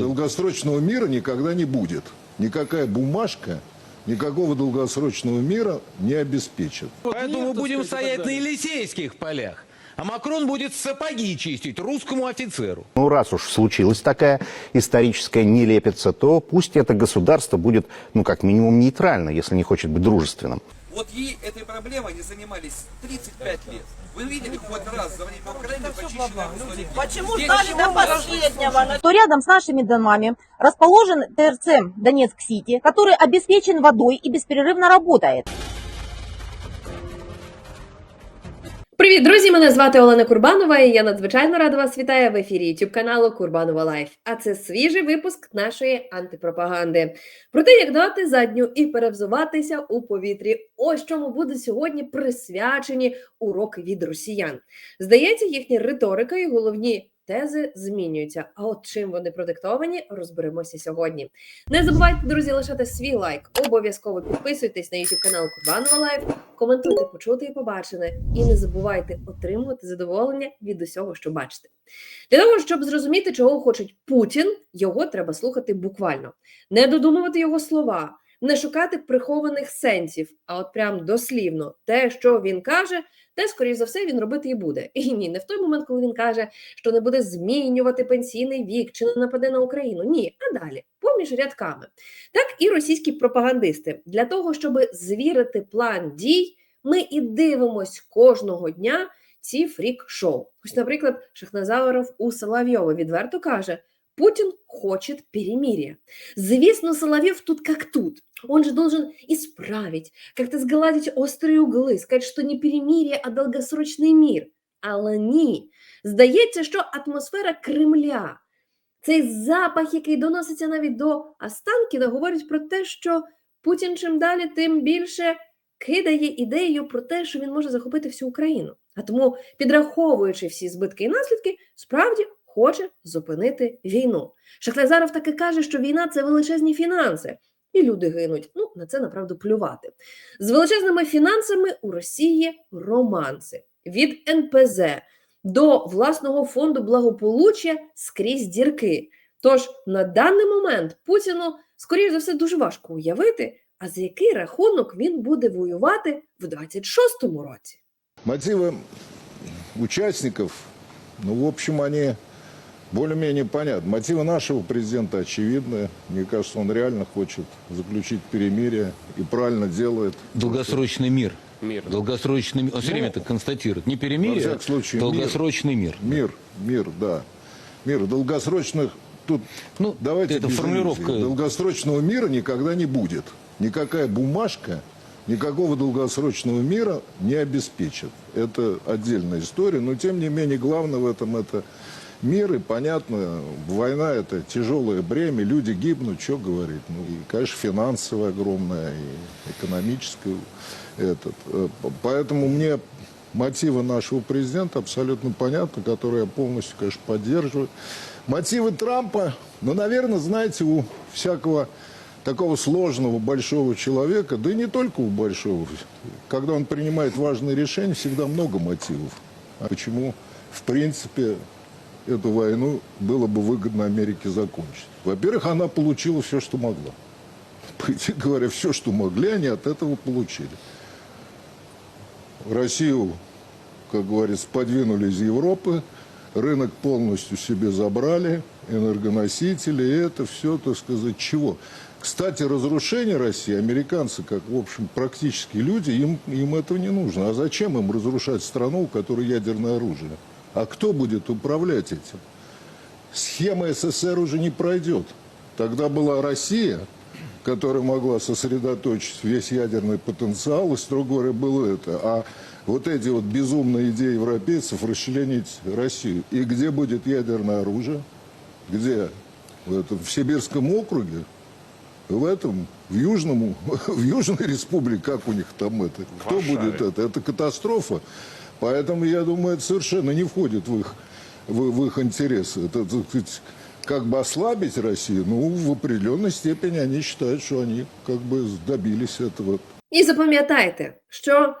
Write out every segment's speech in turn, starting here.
Долгосрочного мира никогда не будет. Никакая бумажка никакого долгосрочного мира не обеспечит. Поэтому будем стоять на Елисейских полях. А Макрон будет сапоги чистить русскому офицеру. Ну, раз уж случилась такая историческая нелепица, то пусть это государство будет, ну, как минимум, нейтрально, если не хочет быть дружественным. Вот ей этой проблемой не занимались 35 лет. Вы видели хоть раз? Почему ждали до последнего? то рядом с нашими домами расположен ТРЦ Донецк-Сити, который обеспечен водой и беспрерывно работает. Привіт, друзі! Мене звати Олена Курбанова, і я надзвичайно рада вас вітаю в ефірі youtube каналу Курбанова Лайф. А це свіжий випуск нашої антипропаганди про те, як дати задню і перевзуватися у повітрі. Ось чому будуть сьогодні присвячені уроки від росіян. Здається, їхня риторика і головні тези змінюються. А от чим вони продиктовані, розберемося сьогодні. Не забувайте, друзі, лишати свій лайк. Обов'язково підписуйтесь на youtube канал Курбанова Лайф, коментуйте, почути і побачене, і не забувайте отримувати задоволення від усього, що бачите. Для того, щоб зрозуміти, чого хоче Путін, його треба слухати буквально, не додумувати його слова, не шукати прихованих сенсів, а от прям дослівно те, що він каже, те, скоріш за все, він робити і буде. І ні, не в той момент, коли він каже, що не буде змінювати пенсійний вік чи не нападе на Україну. Ні, а далі, поміж рядками. Так і російські пропагандисти для того, щоб звірити план дій, ми і дивимось кожного дня ці фрік-шоу. Ось, наприклад, Шахназаров у Соловйова відверто каже: Путін хоче перемирия. Звісно, Соловьев тут как тут. Он же должен исправить, как-то сгладить острые углы, сказать, що не перемирие, а долгосрочний мір. Але ні. Здається, що атмосфера Кремля, цей запах, який доноситься навіть до Останкіна, говорить про те, що Путін чим далі, тим більше кидає ідею про те, що він може захопити всю Україну. А тому, підраховуючи всі збитки і наслідки, справді хоче зупинити війну. Шахназаров таки каже, що війна це величезні фінанси, і люди гинуть. Ну, на це направду плювати. З величезними фінансами у Росії романси від НПЗ до власного фонду благополуччя скрізь дірки. Тож на даний момент Путіну, скоріш за все, дуже важко уявити, а за який рахунок він буде воювати в 26-му році. Мотивы участников, ну, в общем, они более-менее понятны. Мотивы нашего президента очевидны. Мне кажется, он реально хочет заключить перемирие и правильно делает. Долгосрочный мир. Мир. Долгосрочный мир. Он все Ну, время это констатирует. Не перемирие, а случае, долгосрочный мир. Мир, мир, да. Мир долгосрочных, тут Ну, давайте это формулировка. иллюзий. Долгосрочного мира никогда не будет. Никакая бумажка никакого долгосрочного мира не обеспечит. Это отдельная история, но тем не менее главное в этом это мир, и понятно, война это тяжелое бремя, люди гибнут, что говорить. Ну и, конечно, финансовое огромное, и экономическое. Этот. Э, Поэтому мне мотивы нашего президента абсолютно понятны, которые я полностью, конечно, поддерживаю. Мотивы Трампа, ну, наверное, знаете, у всякого такого сложного большого человека, да и не только у большого, когда он принимает важные решения, всегда много мотивов. А почему, в принципе, эту войну было бы выгодно Америке закончить? Во-первых, она получила все, что могла. По идее говоря, все, что могли, они от этого получили. Россию, как говорится, подвинули из Европы, рынок полностью себе забрали, энергоносители, и это все, так сказать, чего? Кстати, разрушение России, американцы, как, в общем, практически люди, им, им этого не нужно. А зачем им разрушать страну, у которой ядерное оружие? А кто будет управлять этим? Схема СССР уже не пройдет. Тогда была Россия, которая могла сосредоточить весь ядерный потенциал, и, строго говоря, было это. А вот эти вот безумные идеи европейцев расчленить Россию. И где будет ядерное оружие? Где? В, этом, в Сибирском округе? В этом, в Южном, в Южной республике, как у них там это? Кто будет это? Это катастрофа. Поэтому, я думаю, это совершенно не входит в их, в, в их интересы. Это, так сказать, как бы ослабить Россию, ну, в определенной степени они считают, что они как бы добились этого. І запам'ятайте, що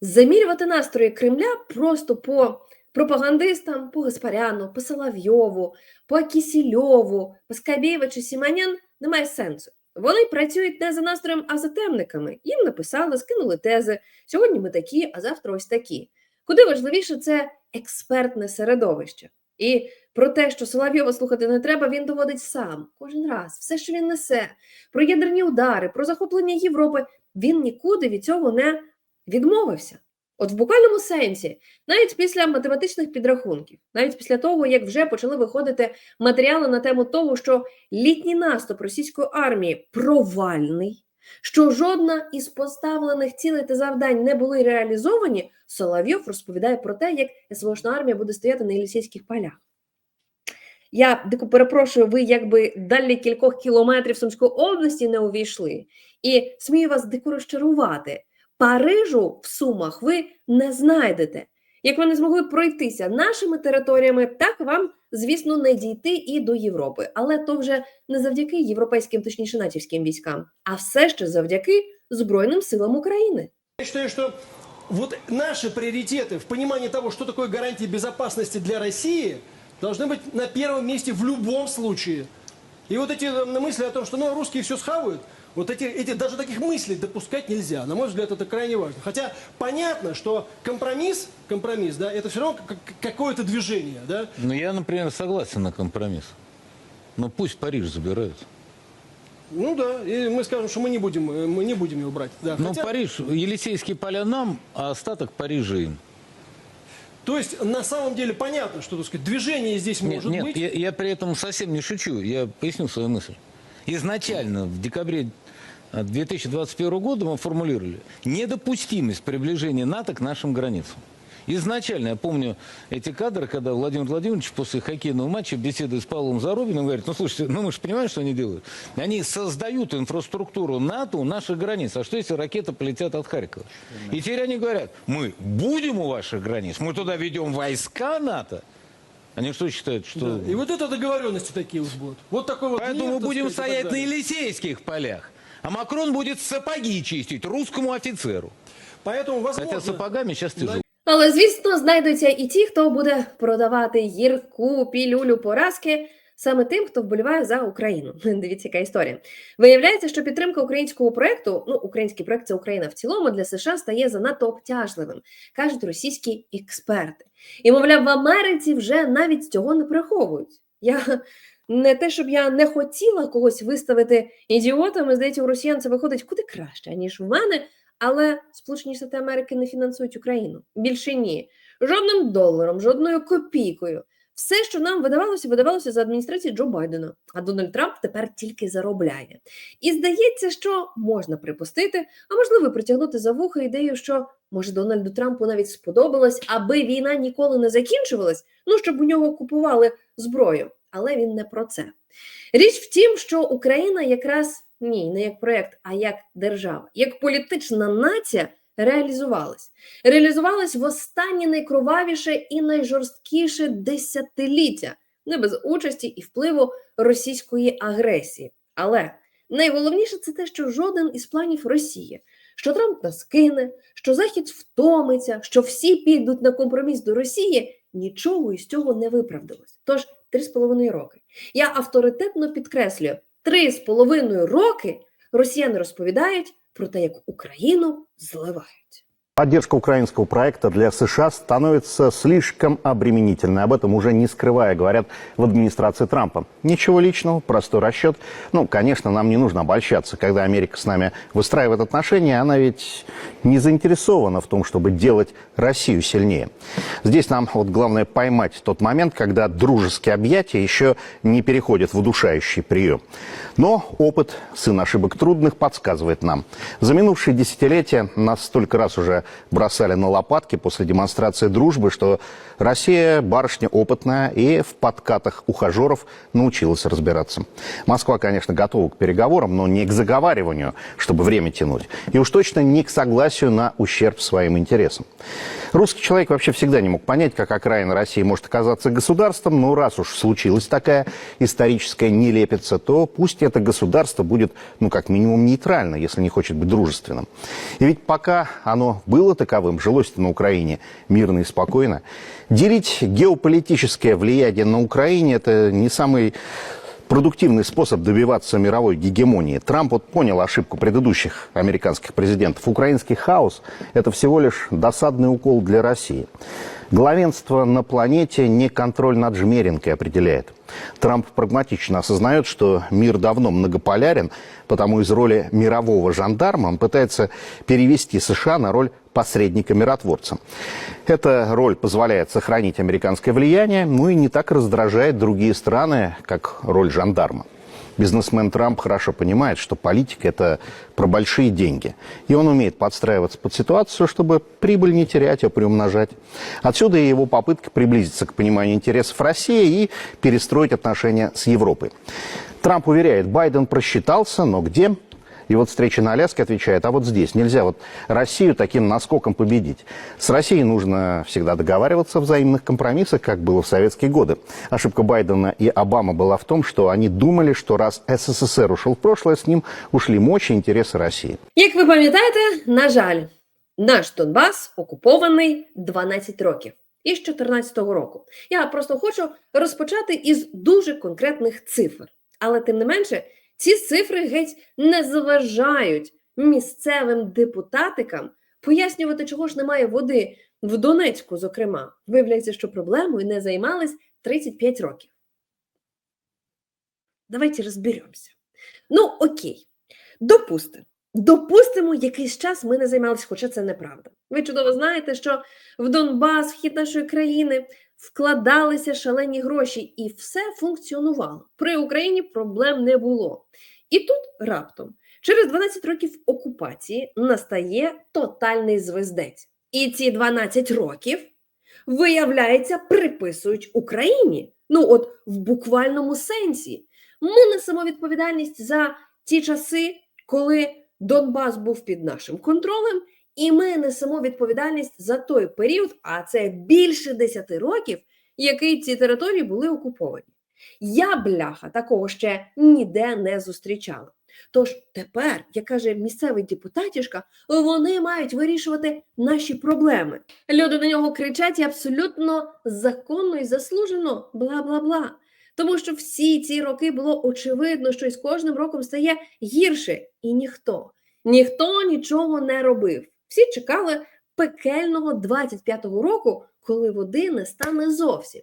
замірювати настрої Кремля просто по пропагандистам по Гаспаряну, по Соловйову, по Кісільову, по Скабєєва чи Сіманян немає сенсу. Вони працюють не за настроєм, а за темниками. Їм написали, скинули тези. Сьогодні ми такі, а завтра ось такі. Куди важливіше це експертне середовище. І про те, що Соловйова слухати не треба, він доводить сам кожен раз. Все, що він несе, про ядерні удари, про захоплення Європи, він нікуди від цього не відмовився. От в буквальному сенсі, навіть після математичних підрахунків, навіть після того, як вже почали виходити матеріали на тему того, що літній наступ російської армії провальний, що жодна із поставлених цілей та завдань не були реалізовані, Соловйов розповідає про те, як СВОшна армія буде стояти на Єлісейських полях. Я дико перепрошую, ви якби далі кількох кілометрів Сумської області не увійшли. І смію вас дико розчарувати. Парижу в Сумах ви не знайдете. Як ви не змогли пройтися нашими територіями, так вам, звісно, не дійти і до Європи. Але то вже не завдяки європейським, точніше натівським військам, а все ще завдяки Збройним силам України. Я считаю, что вот наши приоритеты в понимании того, что такое гарантии безопасности для России, должны быть на первом месте в любом случае. И вот эти э, мысли о том, что ну, русские все схавают, вот эти, эти, даже таких мыслей допускать нельзя. На мой взгляд, это крайне важно. Хотя понятно, что компромисс, компромисс, да, это все равно как- какое-то движение, да. Ну, я, например, согласен на компромисс. Но пусть Париж забирают. Ну да, и мы скажем, что мы не будем, э, мы не будем его брать. Да. Ну, Хотя- Париж, Елисейские поля нам, а остаток Парижа им. То есть на самом деле понятно, что так сказать, движение здесь Нет, может нет, быть. я, я при этом совсем не шучу. Я поясню свою мысль. Изначально, в декабре 2021 года мы формулировали недопустимость приближения НАТО к нашим границам. Изначально, я помню эти кадры, когда Владимир Владимирович после хоккейного матча беседует с Павлом Зарубиным, говорит, ну слушайте, ну мы же понимаем, что они делают. Они создают инфраструктуру НАТО у наших границ. А что если ракеты полетят от Харькова? И теперь они говорят, мы будем у ваших границ, мы туда ведем войска НАТО. Они что считают, что... Да. И вот это договоренности такие вот будут. Вот такой вот Поэтому мы будем сказать, стоять на. Елисейских полях. А Макрон будет сапоги чистить русскому офицеру. Поэтому, возможно, Хотя сапогами сейчас тяжело. Але звісно, знайдуться і ті, хто буде продавати гірку пілюлю поразки саме тим, хто вболіває за Україну. Дивіться, яка історія. Виявляється, що підтримка українського проекту, ну український проект це Україна в цілому для США стає занадто обтяжливим, кажуть російські експерти. І мовляв, в Америці вже навіть цього не приховують. Я не те, щоб я не хотіла когось виставити ідіотами, здається, у росіян це виходить куди краще, ніж в мене. Але Сполучені Штати Америки не фінансують Україну. Більше ні. Жодним доларом, жодною копійкою. Все, що нам видавалося, видавалося за адміністрації Джо Байдена. А Дональд Трамп тепер тільки заробляє. І здається, що можна припустити, а можливо притягнути за вуха ідею, що може Дональду Трампу навіть сподобалось, аби війна ніколи не закінчувалась, ну щоб у нього купували зброю. Але він не про це. Річ в тім, що Україна якраз ні, не як проєкт, а як держава, як політична нація реалізувалась. Реалізувалась в останнє найкровавіше і найжорсткіше десятиліття, не без участі і впливу російської агресії. Але найголовніше це те, що жоден із планів Росії, що Трамп нас кине, що Захід втомиться, що всі підуть на компроміс до Росії, нічого із цього не виправдалось. Тож три з половиною роки. Я авторитетно підкреслюю, три з половиною роки росіяни розповідають про те, як Україну зливають. Поддержка украинского проекта для США становится слишком обременительной. Об этом уже не скрывая говорят в администрации Трампа. Ничего личного, простой расчет. Ну, конечно, нам не нужно обольщаться. Когда Америка с нами выстраивает отношения, она ведь не заинтересована в том, чтобы делать Россию сильнее. Здесь нам вот главное поймать тот момент, когда дружеские объятия еще не переходят в удушающий прием. Но опыт, сын ошибок трудных, подсказывает нам. За минувшие десятилетия нас столько раз уже бросали на лопатки после демонстрации дружбы, что Россия, барышня опытная и в подкатах ухажеров научилась разбираться. Москва, конечно, готова к переговорам, но не к заговариванию, чтобы время тянуть. И уж точно не к согласию на ущерб своим интересам. Русский человек вообще всегда не мог понять, как окраина России может оказаться государством, но раз уж случилась такая историческая нелепица, то пусть это государство будет, ну, как минимум, нейтрально, если не хочет быть дружественным. И ведь пока оно было было таковым, жилось-то на Украине мирно и спокойно. Делить геополитическое влияние на Украине – это не самый продуктивный способ добиваться мировой гегемонии. Трамп вот понял ошибку предыдущих американских президентов. Украинский хаос – это всего лишь досадный укол для России. Главенство на планете не контроль над Жмеренкой определяет. Трамп прагматично осознает, что мир давно многополярен, потому из роли мирового жандарма он пытается перевести США на роль посредника-миротворца. Эта роль позволяет сохранить американское влияние, ну и не так раздражает другие страны, как роль жандарма. Бизнесмен Трамп хорошо понимает, что политика – это про большие деньги. И он умеет подстраиваться под ситуацию, чтобы прибыль не терять, а приумножать. Отсюда и его попытка приблизиться к пониманию интересов России и перестроить отношения с Европой. Трамп уверяет, Байден просчитался, но где? И вот встреча на Аляске отвечает, а вот здесь нельзя вот Россию таким наскоком победить. С Россией нужно всегда договариваться о взаимных компромиссах, как было в советские годы. Ошибка Байдена и Обамы была в том, что они думали, что раз СССР ушел в прошлое, с ним ушли мочи и интересы России. Як ви пам'ятаєте, на жаль, наш Донбас окупований 12 років із 2014 року. Я просто хочу розпочати із дуже конкретних цифр. Але тим не менше, Ці цифри геть не заважають місцевим депутатикам пояснювати, чого ж немає води в Донецьку, зокрема. Виявляється, що проблемою не займались 35 років. Давайте розберемося. Ну, окей, допустимо. Допустимо, якийсь час ми не займалися, хоча це неправда. Ви чудово знаєте, що в Донбас, вхід нашої країни, вкладалися шалені гроші, і все функціонувало. При Україні проблем не було. І тут раптом, через 12 років окупації, настає тотальний звездець. І ці 12 років, виявляється, приписують Україні. Ну, от в буквальному сенсі. Ми несемо відповідальність за ті часи, коли Донбас був під нашим контролем, і ми несемо відповідальність за той період, а це більше 10 років, який ці території були окуповані. Я, бляха, такого ще ніде не зустрічала. Тож тепер, як каже місцевий депутатішка, вони мають вирішувати наші проблеми. Люди на нього кричать абсолютно законно і заслужено бла бла бла. Тому що всі ці роки було очевидно, що із кожним роком стає гірше, і ніхто, ніхто нічого не робив. Всі чекали пекельного 25-го року, коли води не стане зовсім.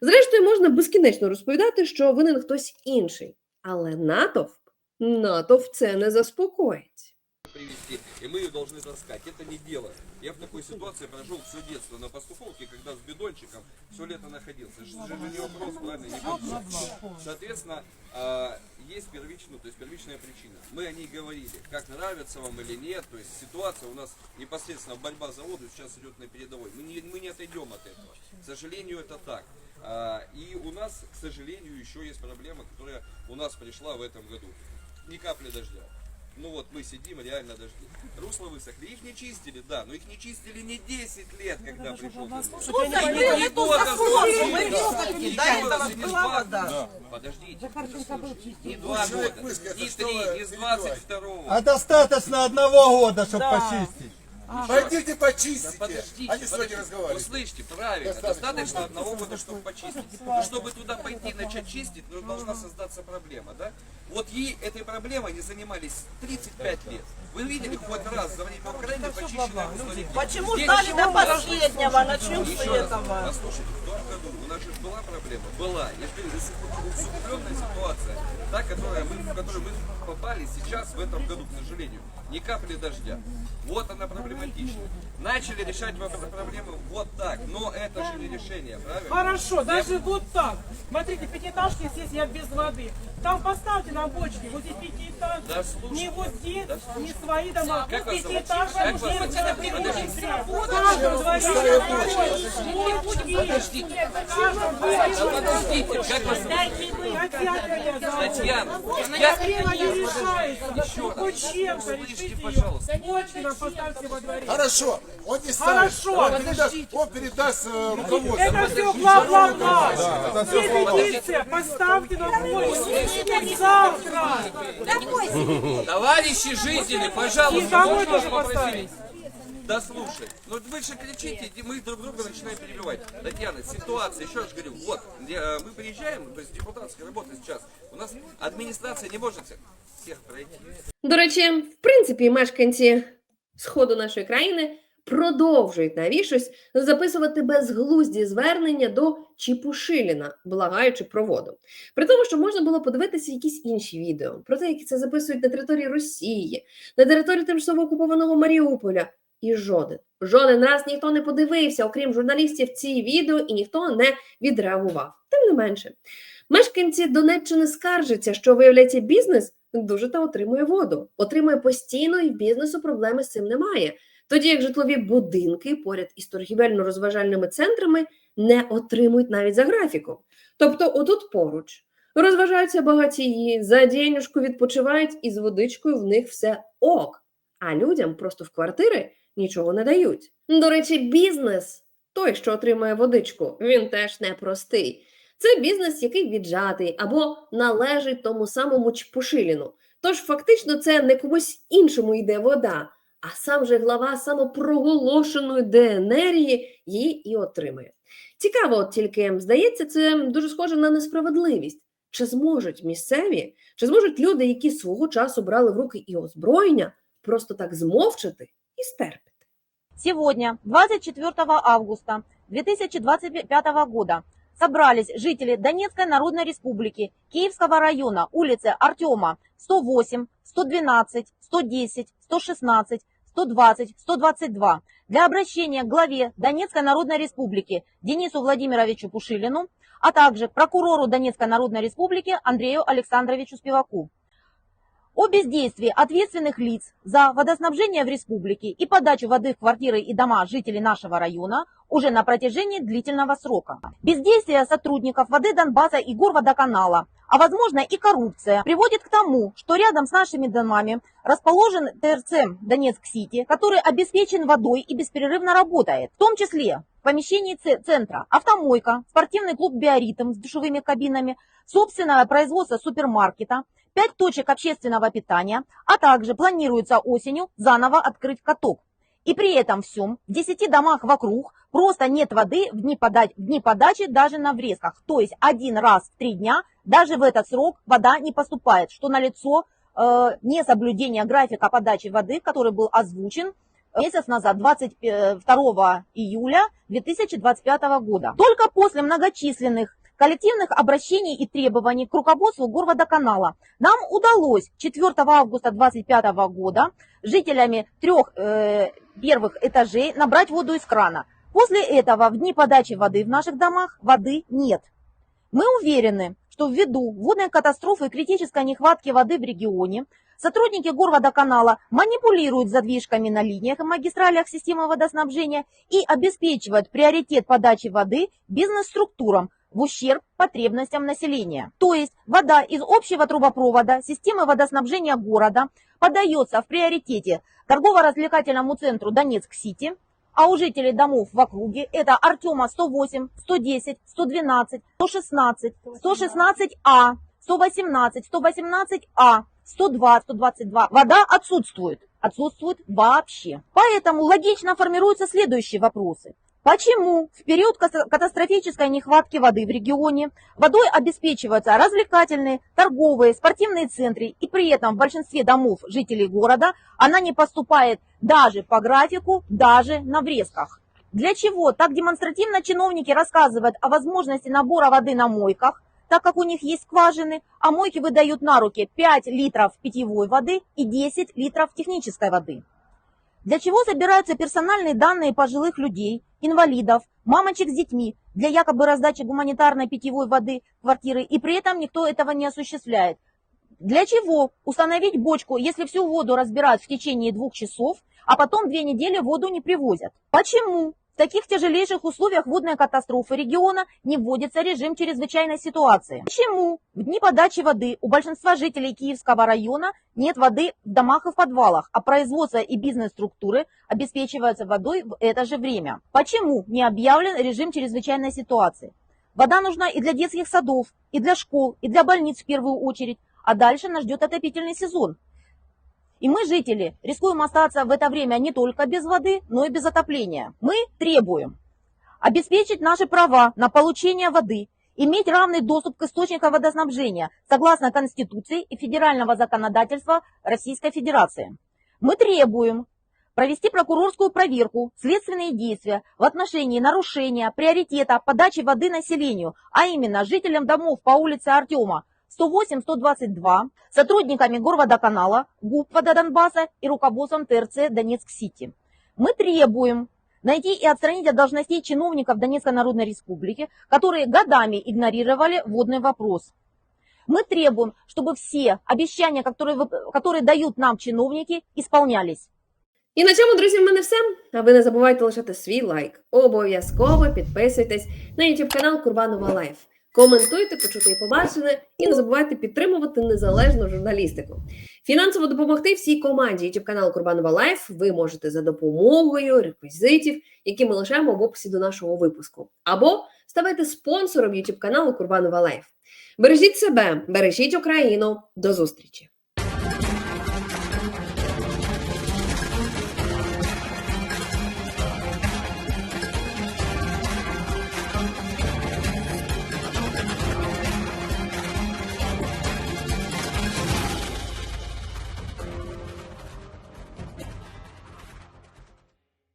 Зрештою, можна безкінечно розповідати, що винен хтось інший, але натовп, натовп це не заспокоїть. Привезти, и мы ее должны таскать. Это не дело. Я в такой ситуации прожил все детство на пастуховке, когда с бидончиком все лето находился. Не вопрос, правильно, не вопрос. Соответственно, а, есть первичная, то есть первичная причина. Мы о ней говорили, как нравится вам или нет. То есть ситуация у нас непосредственно борьба за воду сейчас идет на передовой. Мы не, мы не отойдем от этого. К сожалению, это так. А, И у нас, к сожалению, еще есть проблема, которая у нас пришла в этом году. Ни капли дождя. Ну вот мы сидим, реально дожди. Русла высохли. Их не чистили, да, но их не чистили не 10 лет, когда пришел Не года два. вода. Подождите. Не два года, не три, не с 22 А достаточно одного года, чтобы почистить. Пойдите почистите. Подождите, Они сегодня разговаривают. Услышьте, правильно. Достаточно одного года, чтобы почистить. Но чтобы туда пойти и начать чистить, ну, должна создаться проблема, да? Вот ей этой проблемой не занимались 35 лет. Вы видели хоть раз за время Украины почищенное русло реки? Почему ждали до последнего? Начнем с Еще раз, этого. послушайте, в том году у нас же была проблема? Была. Я же говорю, усугуб- усугубленная ситуация, та, которая мы, в которую мы попали сейчас, в этом году, к сожалению. Ни капли дождя. Вот она проблематична. Начали решать проблемы вот так, но это же не решение, правильно? Хорошо, даже вот так. Смотрите, пятиэтажки здесь я без воды. Там поставьте на бочке, вот здесь пятиэтажки. Да слушай. не вот здесь, Да не свои дома. Как вас зовут? Пятиэтажки Как вас зовут? Подождите. Подождите. Как вас зовут. Татьяна, Я я... проблема не решается. Еще Хоть чем-то Услышьте, решите ее. пожалуйста. Бочки нам поставьте во дворе. Хорошо, он не ставит. Хорошо. Он передаст, он передаст э, руководству. Это все бла-бла-бла. Все петиция, поставьте на почту. Завтра. Товарищи жители, пожалуйста, можно вас тоже попросить? поставить. Да слушай, ну вы же кричите, и мы друг друга начинаем перебивать. Татьяна, ситуация, еще раз говорю, вот, я- мы приезжаем, то есть депутатская работа сейчас, у нас администрация не может всех, всех пройти. До речі, в принципі, мешканці сходу нашої країни продовжують навішось записувати безглузді звернення до Чіпушиліна, благаючи про воду. При тому, що можна було подивитися якісь інші відео про те, як це записують на території Росії, на території тимчасово окупованого Маріуполя. І жоден, жоден раз ніхто не подивився, окрім журналістів, ці відео, і ніхто не відреагував. Тим не менше, мешканці Донеччини скаржаться, що виявляється бізнес дуже та отримує воду, отримує постійно і в бізнесу проблеми з цим немає. Тоді як житлові будинки поряд із торгівельно-розважальними центрами не отримують навіть за графіком. Тобто, отут поруч розважаються багатії, за денюжку відпочивають і з водичкою в них все ок. А людям просто в квартири нічого не дають. До речі, бізнес, той, що отримує водичку, він теж непростий. Це бізнес, який віджатий або належить тому самому Чпушиліну. Тож фактично це не комусь іншому йде вода, а сам же глава самопроголошеної ДНРії її і отримує. Цікаво, от тільки здається, це дуже схоже на несправедливість. Чи зможуть місцеві, чи зможуть люди, які свого часу брали в руки і озброєння, просто так змовчати і стерпіти? Сегодня, 24 августа 2025 года, собрались жители Донецкой Народной Республики, Киевского района, улицы Артема 108, 112, 110, 116, 120, 122 для обращения к главе Донецкой Народной Республики Денису Владимировичу Пушилину, а также прокурору Донецкой Народной Республики Андрею Александровичу Спиваку о бездействии ответственных лиц за водоснабжение в республике и подачу воды в квартиры и дома жителей нашего района уже на протяжении длительного срока. Бездействие сотрудников воды Донбасса и Горводоканала, а возможно и коррупция, приводит к тому, что рядом с нашими домами расположен ТРЦ Донецк-Сити, который обеспечен водой и бесперерывно работает, в том числе в помещении центра автомойка, спортивный клуб «Биоритм» с душевыми кабинами, собственное производство супермаркета, пять точек общественного питания, а также планируется осенью заново открыть каток. И при этом всем в 10 домах вокруг просто нет воды в дни, пода- в дни подачи даже на врезках. То есть один раз в три дня даже в этот срок вода не поступает, что налицо э, несоблюдение графика подачи воды, который был озвучен месяц назад, 22 июля 2025 года. Только после многочисленных коллективных обращений и требований к руководству Горводоканала нам удалось 4 августа 2025 года жителями трех э, первых этажей набрать воду из крана. После этого в дни подачи воды в наших домах воды нет. Мы уверены, что ввиду водной катастрофы и критической нехватки воды в регионе сотрудники Горводоканала манипулируют задвижками на линиях и магистралях системы водоснабжения и обеспечивают приоритет подачи воды бизнес-структурам в ущерб потребностям населения. То есть вода из общего трубопровода системы водоснабжения города подается в приоритете торгово-развлекательному центру Донецк-Сити, а у жителей домов в округе это Артема 108, 110, 112, 116, 116А, 118, 118А, 102, 122. Вода отсутствует. Отсутствует вообще. Поэтому логично формируются следующие вопросы. Почему в период ката- катастрофической нехватки воды в регионе водой обеспечиваются развлекательные, торговые, спортивные центры, и при этом в большинстве домов жителей города она не поступает даже по графику, даже на врезках? Для чего так демонстративно чиновники рассказывают о возможности набора воды на мойках, так как у них есть скважины, а мойки выдают на руки 5 литров питьевой воды и 10 литров технической воды? Для чего собираются персональные данные пожилых людей, инвалидов, мамочек с детьми для якобы раздачи гуманитарной питьевой воды квартиры, и при этом никто этого не осуществляет? Для чего установить бочку, если всю воду разбирают в течение двух часов, а потом две недели воду не привозят? Почему в таких тяжелейших условиях водной катастрофы региона не вводится режим чрезвычайной ситуации? Почему в дни подачи воды у большинства жителей Киевского района нет воды в домах и в подвалах, а производство и бизнес-структуры обеспечиваются водой в это же время? Почему не объявлен режим чрезвычайной ситуации? Вода нужна и для детских садов, и для школ, и для больниц в первую очередь, а дальше нас ждет отопительный сезон. И мы, жители, рискуем остаться в это время не только без воды, но и без отопления. Мы требуем обеспечить наши права на получение воды, иметь равный доступ к источникам водоснабжения согласно Конституции и федерального законодательства Российской Федерации. Мы требуем провести прокурорскую проверку, следственные действия в отношении нарушения приоритета подачи воды населению, а именно жителям домов по улице Артема 108-122, сотрудниками Горводоканала, ГУП Вода Донбасса и руководством ТРЦ Донецк-Сити. Мы требуем найти и отстранить от должностей чиновников Донецкой Народной Республики, которые годами игнорировали водный вопрос. Мы требуем, чтобы все обещания, которые, вы- которые дают нам чиновники, исполнялись. І на цьому, друзі, в мене все. А ви не забувайте лишати свій лайк. Обов'язково підписуйтесь на YouTube канал Курбанова Лайф. Коментуйте, почути і побачене, і не забувайте підтримувати незалежну журналістику. Фінансово допомогти всій команді YouTube канал Курбанова Лайф ви можете за допомогою реквізитів, які ми лишаємо в описі до нашого випуску, або ставайте спонсором YouTube каналу Курбанова Лайф. Бережіть себе, бережіть Україну. До зустрічі!